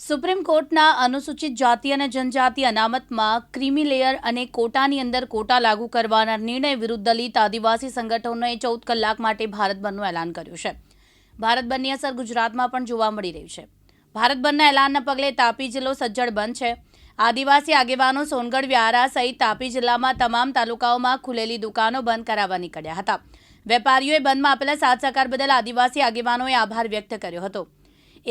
Supreme કોર્ટના અનુસૂચિત જાતિ અને જનજાતિ અનામતમાં ક્રિમી લેયર અને કોટાની અંદર કોટા લાગુ કરવાના નિર્ણય વિરુદ્ધ દલિત આદિવાસી સંગઠનોએ ચૌદ કલાક માટે ભારત બંધનું એલાન કર્યું છે. ભારત બંધની અસર ગુજરાતમાં પણ જોવા મળી રહી છે. ભારત બંધના એલાનના પગલે તાપી જિલ્લો સજ્જડ બંધ છે. આદિવાસી આગેવાનો સોનગઢ, વ્યારા સહિત તાપી જિલ્લામાં તમામ તાલુકાઓમાં ખુલેલી દુકાનો બંધ કરાવવા નીકળ્યા હતા. વેપારીઓએ બંધમાં આપેલા સાથ સહકાર બદલ આદિવાસી આગેવાનોએ આભાર વ્યક્ત કર્યો હતો.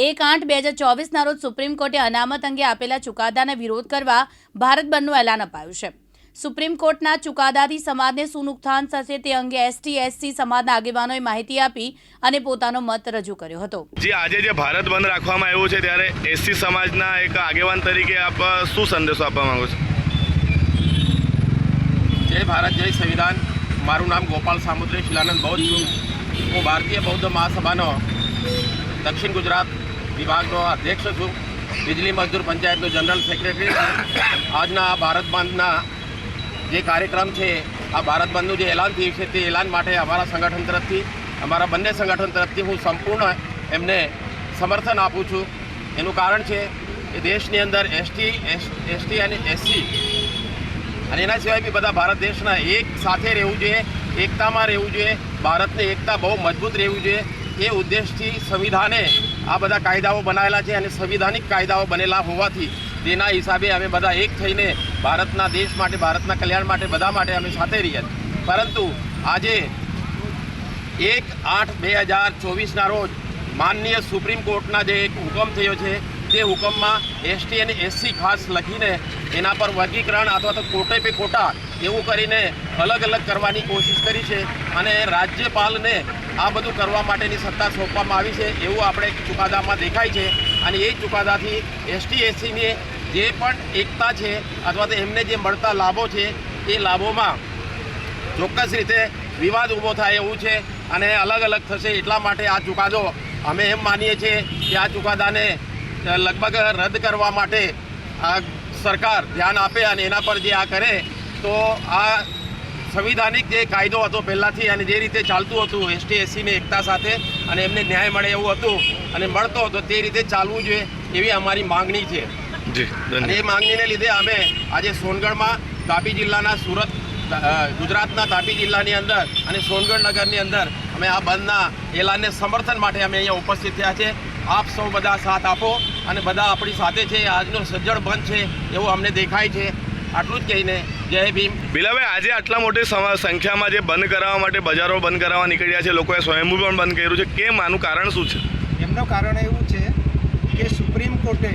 એક આઠ બે હજાર ચોવીસના રોજ સુપ્રીમ કોર્ટે અનામત અંગે આપેલા ચુકાદાને વિરોધ કરવા ભારત બંધનું એલાન અપાયું છે. સુપ્રીમ કોર્ટના ચુકાદાથી સમાજને શું નુકસાન થશે તે અંગે એસટી એસસી સમાજના આગેવાનોએ માહિતી આપી અને પોતાનો મત રજૂ કર્યો હતો. જે આજે જે ભારત બંધ રાખવામાં આવ્યો છે ત્યારે એસસી સમાજના એક આગેવાન તરીકે આપ શું સંદેશો આપવા માંગો છો? જય ભારત જય સંવિધાન. મારું નામ ગોપાલ સામુદ્રી શિલાનંદ બૌદ્ધ છું. હું ભારતીય બૌદ્ધ મહાસભાનો દક્ષિણ ગુજરાત વિભાગનો અધ્યક્ષ છું. બિજલી મજદૂર પંચાયતનો જનરલ સેક્રેટરી આજના આ ભારત બંધના જે કાર્યક્રમ છે, આ ભારત બંધનું જે એલાન થયું છે, તે એલાન માટે અમારા સંગઠન તરફથી, અમારા બંને સંગઠન તરફથી હું સંપૂર્ણ એમને સમર્થન આપું છું. એનું કારણ છે કે દેશની અંદર એસટી એસટી અને એસસી અને એના સિવાય બી બધા ભારત દેશના એક સાથે રહેવું જોઈએ, એકતામાં રહેવું જોઈએ, ભારતની એકતા બહુ મજબૂત રહેવું જોઈએ. એ ઉદ્દેશથી સંવિધાને આ બધા કાયદાઓ બનાવેલા છે અને સંવિધાનિક કાયદાઓ બનેલા હોવાથી તેના હિસાબે અમે બધા એક થઈને ભારતના દેશ માટે, ભારતના કલ્યાણ માટે, બધા માટે અમે સાથે રહ્યા પરંતુ આજે એક આઠ બે હજાર ચોવીસના રોજ માનનીય સુપ્રીમ કોર્ટના જે એક હુકમ થયો છે તે હુકમમાં એસટી અને એસસી ખાસ લખીને એના પર વર્ગીકરણ અથવા તો કોટે પે કોટા એવું કરીને અલગ અલગ કરવાની કોશિશ કરી છે અને રાજ્યપાલને આ બધું કરવા માટેની સત્તા સોંપવામાં આવી છે એવું આપણે ચુકાદામાં દેખાય છે અને એ ચુકાદાથી એસટી, એસસીની જે પણ એકતા છે અથવા તો એમને જે મળતા લાભો છે એ લાભોમાં ચોક્કસ રીતે વિવાદ ઊભો થાય એવું છે અને અલગ અલગ થશે એટલા માટે આ ચુકાદો અમે એમ માનીએ છીએ કે આ ચુકાદાને લગભગ રદ કરવા માટે આ સરકાર ધ્યાન આપે અને એના પર જે આ કરે તો આ સંવિધાનિક જે કાયદો હતો પહેલાંથી અને જે રીતે ચાલતું હતું એસટી એસસીને એકતા સાથે અને એમને ન્યાય મળે એવું હતું અને મળતો હતો તે રીતે ચાલવું જોઈએ એવી અમારી માંગણી છે. અને એ માંગણીને લીધે અમે આજે સોનગઢમાં તાપી જિલ્લાના સુરત ગુજરાતના તાપી જિલ્લાની અંદર અને સોનગઢ નગરની અંદર અમે આ બંધના એલાનને સમર્થન માટે અમે અહીંયા ઉપસ્થિત થયા છે. આપ સૌ બધા સાથ આપો. અને બધા આપણી સાથે છે આજનો સજ્જડ બંધ છે એવું અમને દેખાય છે. આટલું જ કહીને જય ભીમ. બિલાભાઈ આજે આટલા મોટી સંખ્યામાં જે બંધ કરાવવા માટે બજારો બંધ કરાવવા નીકળ્યા છે લોકોએ સ્વયંભૂ પણ બંધ કર્યું છે. કેમ? આનું કારણ શું છે? એમનું કારણ એવું છે કે સુપ્રીમ કોર્ટે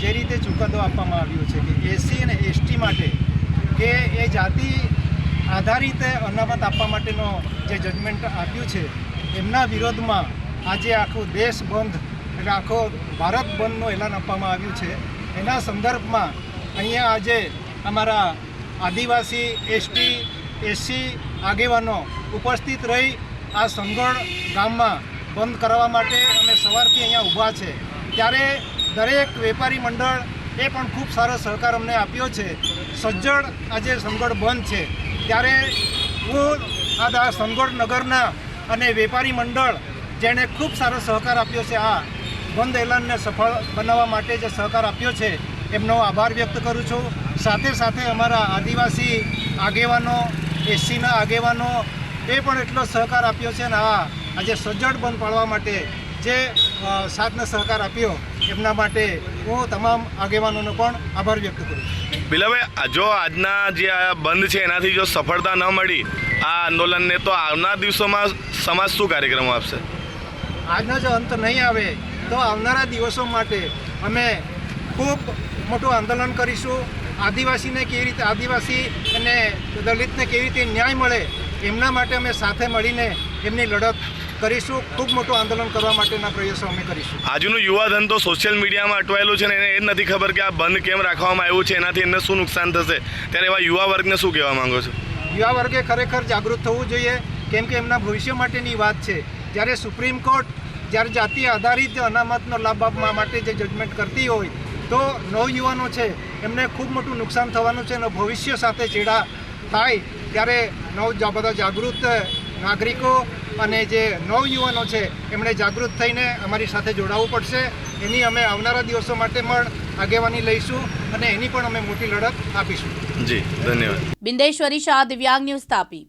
જે રીતે ચુકાદો આપવામાં આવ્યો છે કે એસસી અને એસટી માટે કે એ જાતિ આધારિત અનામત આપવા માટેનો જે જજમેન્ટ આપ્યું છે એમના વિરોધમાં આજે આખો દેશ બંધ એટલે આખો ભારત બંધનું એલાન આપવામાં આવ્યું છે. એના સંદર્ભમાં અહીંયા આજે અમારા આદિવાસી, એસટી, એસસી આગેવાનો ઉપસ્થિત રહી આ સંગોળ ગામમાં બંધ કરાવવા માટે અમે સવારથી અહીંયા ઊભા છે. ત્યારે દરેક વેપારી મંડળ એ પણ ખૂબ સારો સહકાર અમને આપ્યો છે. સજ્જડ આજે સંગોળ બંધ છે. ત્યારે હું આ સંગોળ નગરના અને વેપારી મંડળ જેણે ખૂબ સારો સહકાર આપ્યો છે આ બંધ એલાનને સફળ બનાવવા માટે જે સહકાર આપ્યો છે એમનો આભાર વ્યક્ત કરું છું. સાથે સાથે અમારા આદિવાસી આગેવાનો એસસીના આગેવાનો એ પણ એટલો સહકાર આપ્યો છે અને આ આજે સજ્જડ બંધ પાડવા માટે જે સાથને સહકાર આપ્યો એમના માટે હું તમામ આગેવાનોનો પણ આભાર વ્યક્ત કરું છું. બિલાભાઈ જો આજના જે આ બંધ છે એનાથી જો સફળતા ન મળી આ આંદોલનને તો આવનાર દિવસોમાં સમાજ શું કાર્યક્રમો આપશે? આજનો જો અંત નહીં આવે તો આવનારા દિવસો માટે અમે ખૂબ મોટું આંદોલન કરીશું. આદિવાસીને કેવી રીતે આદિવાસી અને દલિતને કેવી રીતે ન્યાય મળે એમના માટે અમે સાથે મળીને એમની લડત કરીશું. ખૂબ મોટું આંદોલન કરવા માટેના પ્રયાસો અમે કરીશું. આજનું યુવાધન તો સોશિયલ મીડિયામાં અટવાયેલું છે ને એને એ જ નથી ખબર કે આ બંધ કેમ રાખવામાં આવ્યું છે એનાથી એમને શું નુકસાન થશે? ત્યારે એવા યુવા વર્ગને શું કહેવા માંગો છો? યુવા વર્ગે ખરેખર જાગૃત થવું જોઈએ. કેમ કે એમના ભવિષ્ય માટેની વાત છે. જ્યારે સુપ્રીમ કોર્ટ જ્યારે જાતિ આધારિત અનામતનો લાભ આપવા માટે જે જજમેન્ટ કરતી હોય તો નવયુવાનો છે એમને ખૂબ મોટું નુકસાન થવાનું છે અને ભવિષ્ય સાથે ચેડા થાય ત્યારે નવ બધા જાગૃત નાગરિકો અને જે નવયુવાનો છે એમણે જાગૃત થઈને અમારી સાથે જોડાવવું પડશે. એની અમે આવનારા દિવસો માટે પણ આગેવાની લઈશું અને એની પણ અમે મોટી લડત આપીશું. જી ધન્યવાદ. બિંદેશ્વરી શાહ દિવ્યાંગ ન્યૂઝ તાપી.